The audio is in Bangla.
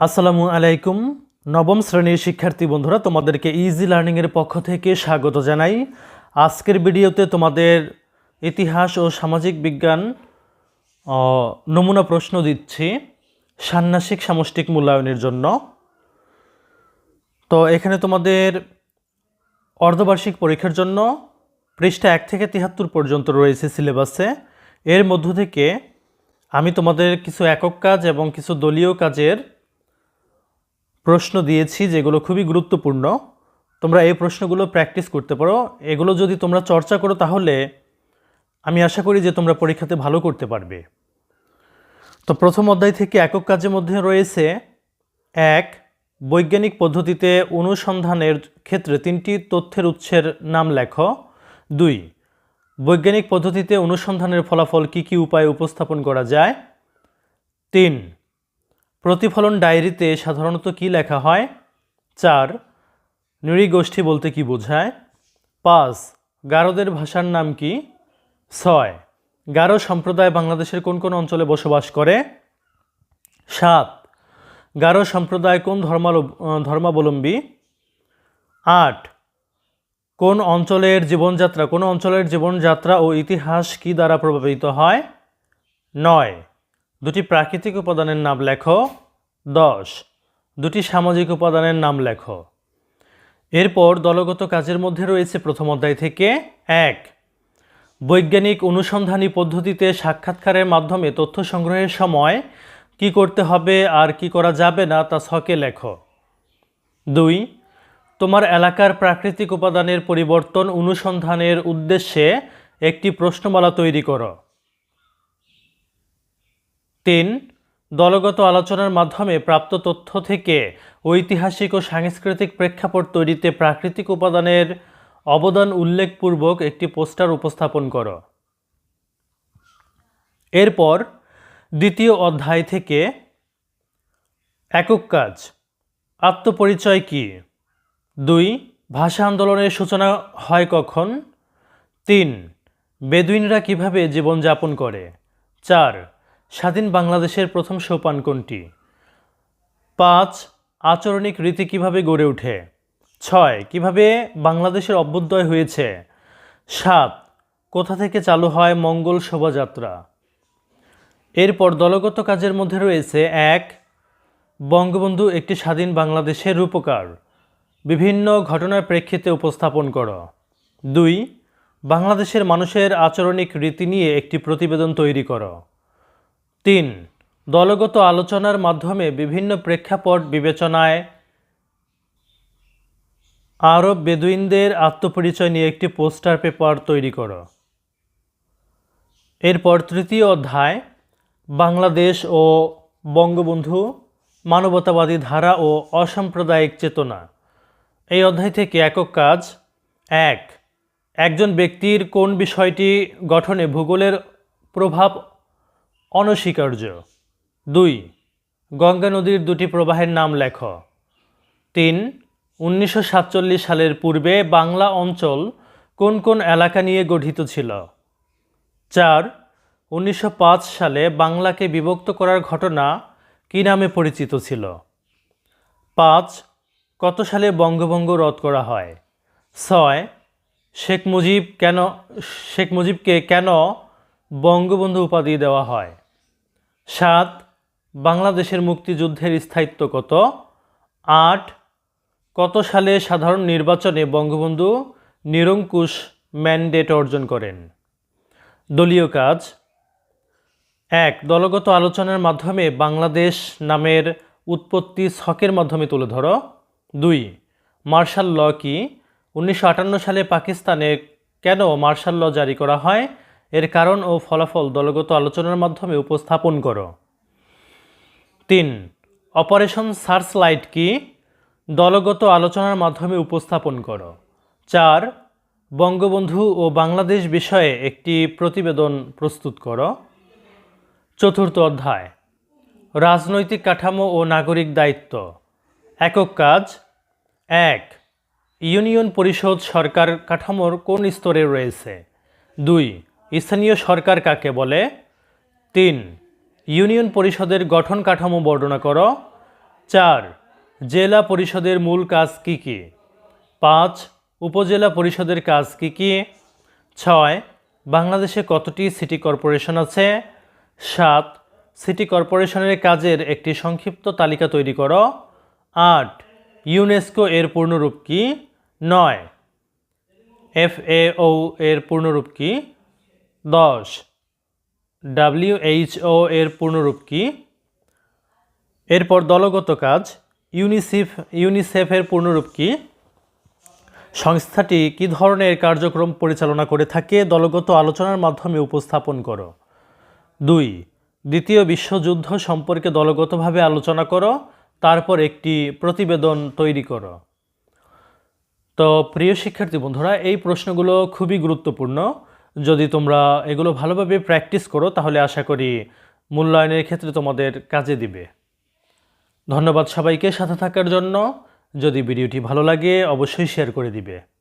আসসালামু আলাইকুম। নবম শ্রেণির শিক্ষার্থী বন্ধুরা, তোমাদেরকে ইজি লার্নিংয়ের পক্ষ থেকে স্বাগত জানাই। আজকের ভিডিওতে তোমাদের ইতিহাস ও সামাজিক বিজ্ঞান নমুনা প্রশ্ন দিচ্ছি ষান্মাসিক সামষ্টিক মূল্যায়নের জন্য। তো এখানে তোমাদের অর্ধবার্ষিক পরীক্ষার জন্য পৃষ্ঠা এক থেকে তিহাত্তর পর্যন্ত রয়েছে সিলেবাসে। এর মধ্য থেকে আমি তোমাদের কিছু একক কাজ এবং কিছু দলীয় কাজের প্রশ্ন দিয়েছি যেগুলো খুবই গুরুত্বপূর্ণ। তোমরা এই প্রশ্নগুলো প্র্যাকটিস করতে পারো। এগুলো যদি তোমরা চর্চা করো তাহলে আমি আশা করি যে তোমরা পরীক্ষাতে ভালো করতে পারবে। তো প্রথম অধ্যায় থেকে একক কাজের মধ্যে রয়েছে এক, বৈজ্ঞানিক পদ্ধতিতে অনুসন্ধানের ক্ষেত্রে তিনটি তথ্যের উৎসের নাম লেখ। দুই, বৈজ্ঞানিক পদ্ধতিতে অনুসন্ধানের ফলাফল কী কী উপায়ে উপস্থাপন করা যায়? তিন প্রতিফলন ডায়েরিতে সাধারণত কি লেখা হয়? চার নৃগোষ্ঠী বলতে কি বোঝায়? পাঁচ, গারোদের ভাষার নাম কি? ছয়, গারো সম্প্রদায় বাংলাদেশের কোন কোন অঞ্চলে বসবাস করে? সাত, গারো সম্প্রদায় কোন ধর্মাল ধর্মাবলম্বী? আট, কোন অঞ্চলের জীবনযাত্রা, কোন অঞ্চলের জীবনযাত্রা ও ইতিহাস কি দ্বারা প্রভাবিত হয়? নয় দুটি প্রাকৃতিক উপাদানের নাম লেখো দশ। দুটি সামাজিক উপাদানের নাম লেখো। এরপর দলগত কাজের মধ্যে রয়েছে প্রথম অধ্যায় থেকে এক। বৈজ্ঞানিক অনুসন্ধানী পদ্ধতিতে সাক্ষাৎকারের মাধ্যমে তথ্য সংগ্রহের সময় কি করতে হবে আর কি করা যাবে না তা ছকে লেখো। দুই। তোমার এলাকার প্রাকৃতিক উপাদানের পরিবর্তন অনুসন্ধানের উদ্দেশ্যে একটি প্রশ্নমালা তৈরি করো। তিন, দলগত আলোচনার মাধ্যমে প্রাপ্ত তথ্য থেকে ঐতিহাসিক ও সাংস্কৃতিক প্রেক্ষাপট তৈরিতে প্রাকৃতিক উপাদানের অবদান উল্লেখপূর্বক একটি পোস্টার উপস্থাপন করো। এরপর দ্বিতীয় অধ্যায় থেকে একক কাজ, আত্মপরিচয় কি? দুই, ভাষা আন্দোলনের সূচনা হয় কখন? তিন, বেদুইনরা কীভাবে জীবনযাপন করে? চার স্বাধীন বাংলাদেশের প্রথম সোপান কোনটি? পাঁচ, আচরণিক রীতি কীভাবে গড়ে ওঠে? ছয়, কীভাবে বাংলাদেশের অভ্যুদয় হয়েছে? সাত, কোথা থেকে চালু হয় মঙ্গল শোভাযাত্রা? এরপর দলগত কাজের মধ্যে রয়েছে এক, বঙ্গবন্ধু একটি স্বাধীন বাংলাদেশের রূপকার। বিভিন্ন ঘটনার প্রেক্ষিতে উপস্থাপন করো। দুই, বাংলাদেশের মানুষের আচরণিক রীতি নিয়ে একটি প্রতিবেদন তৈরি করো। তিন, দলগত আলোচনার মাধ্যমে বিভিন্ন প্রেক্ষাপট বিবেচনায় আরব বেদুইনদের আত্মপরিচয় নিয়ে একটি পোস্টার পেপার তৈরি করো। এরপর তৃতীয় অধ্যায়, বাংলাদেশ ও বঙ্গবন্ধু, মানবতাবাদী ধারা ও অসাম্প্রদায়িক চেতনা। এই অধ্যায় থেকে একক কাজ। এক, একজন ব্যক্তির কোন বিষয়টি গঠনে ভূগোলের প্রভাব অনস্বীকার্য। দুই, গঙ্গা নদীর দুটি প্রবাহের নাম লেখ। তিন, উনিশশো সালের পূর্বে বাংলা অঞ্চল কোন কোন এলাকা নিয়ে গঠিত ছিল? চার, উনিশশো সালে বাংলাকে বিভক্ত করার ঘটনা কী নামে পরিচিত ছিল? পাঁচ, কত সালে বঙ্গভঙ্গ রদ করা হয়? ছয়, শেখ মুজিব কেন শেখ মুজিবকে কেন বঙ্গবন্ধু উপাধি দেওয়া হয়। সাত, বাংলাদেশের মুক্তিযুদ্ধের স্থায়িত্ব কত? আট, কত সালে সাধারণ নির্বাচনে বঙ্গবন্ধু নিরঙ্কুশ ম্যান্ডেট অর্জন করেন? দলীয় কাজ। এক, দলগত আলোচনার মাধ্যমে বাংলাদেশ নামের উৎপত্তি ছকের মাধ্যমে তুলে ধরো। দুই, মার্শাল ল কি? উনিশশো আটান্ন সালে পাকিস্তানে কেন মার্শাল ল জারি করা হয়? এর কারণ ও ফলাফল দলগত আলোচনার মাধ্যমে উপস্থাপন করো। তিন, অপারেশন সার্চ লাইট কি? দলগত আলোচনার মাধ্যমে উপস্থাপন করো। চার, বঙ্গবন্ধু ও বাংলাদেশ বিষয়ে একটি প্রতিবেদন প্রস্তুত করো। চতুর্থ অধ্যায়, রাজনৈতিক কাঠামো ও নাগরিক দায়িত্ব। একক কাজ। এক, ইউনিয়ন পরিষদ সরকার কাঠামোর কোন স্তরে রয়েছে? দুই স্থানীয় সরকার কাকে বলে? তিন, ইউনিয়ন পরিষদের গঠন কাঠামো বর্ণনা করো। চার, জেলা পরিষদের মূল কাজ কি কি? পাঁচ, উপজেলা পরিষদের কাজ কি কি? ছয়, বাংলাদেশে কতটি সিটি কর্পোরেশন আছে? সাত, সিটি কর্পোরেশনের কাজের একটি সংক্ষিপ্ত তালিকা তৈরি করো। আট, ইউনেস্কো এর পূর্ণরূপ কি? নয় এফ এফএও এর পূর্ণরূপ কি? দশ। ডাব্লিউএইচও এর পূর্ণরূপ কি? এরপর দলগত কাজ ইউনিসেফ ইউনিসেফের পূর্ণরূপ কি? সংস্থাটি কী ধরনের কার্যক্রম পরিচালনা করে থাকে? দলগত আলোচনার মাধ্যমে উপস্থাপন করো। দুই, দ্বিতীয় বিশ্বযুদ্ধ সম্পর্কে দলগতভাবে আলোচনা করো, তারপর একটি প্রতিবেদন তৈরি করো। তো প্রিয় শিক্ষার্থী বন্ধুরা, এই প্রশ্নগুলো খুবই গুরুত্বপূর্ণ। যদি তোমরা এগুলো ভালোভাবে প্র্যাকটিস করো, তাহলে আশা করি মূল্যায়নের ক্ষেত্রে তোমাদের কাজে দিবে। ধন্যবাদ সবাইকে সাথে থাকার জন্য। যদি ভিডিওটি ভালো লাগে, অবশ্যই শেয়ার করে দিবে।